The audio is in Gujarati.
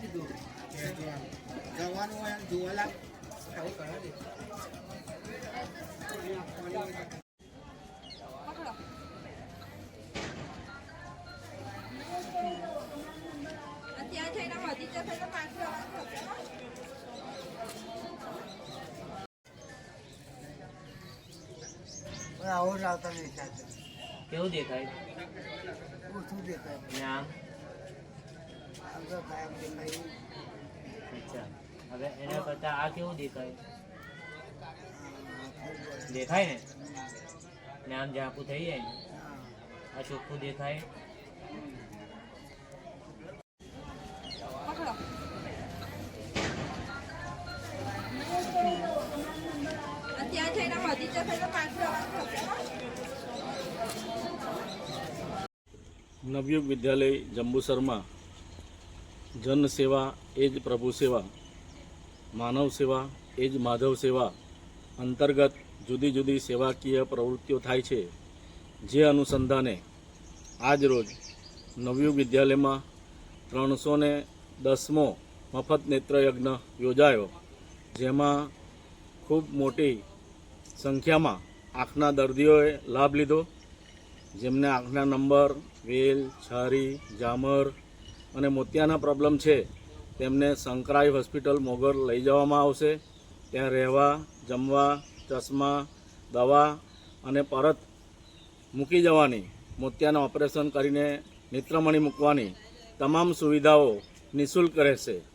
કીધું જવાનું હોય એમ જોવાલા આવું કરે અને ત્યાં જઈને વધી જશે તો પાછું આવવાનું આવો જ આવતા નહીં સાથે કેવું દેખાય? ઓછું દેખાય અને આમ આમ તો કાયમ દેખાય હવે એના કરતા આ કેવું દેખાય? દેખાય ને? આમ ઝાંખું થઈ જાય ને? આ ચોખ્ખું દેખાય. નવયુગ વિદ્યાલય જંબુસરમાં જન સેવા એ જ પ્રભુ સેવા, માનવ સેવા એ જ માધવ સેવા અંતર્ગત જુદી જુદી સેવાકીય પ્રવૃત્તિઓ થાય છે. જે અનુસંધાને આજ રોજ નવયુગ વિદ્યાલયમાં ત્રણસો ને દસમો મફત નેત્રયજ્ઞ યોજાયો, જેમાં ખૂબ મોટી સંખ્યામાં આંખના દર્દીઓએ લાભ લીધો. જેમને આંખના નંબર, વેલ, છારી, જામર અને મોતિયાના પ્રોબ્લેમ છે, તેમને સંકરાઈ હોસ્પિટલ મોગર લઈ જવામાં આવશે. ત્યાં રહેવા, જમવા, ચશ્મા, દવા અને પરત મૂકી જવાની, મોતિયાના ઓપરેશન કરીને નેત્રમણી મૂકવાની તમામ સુવિધાઓ નિઃશુલ્ક રહેશે.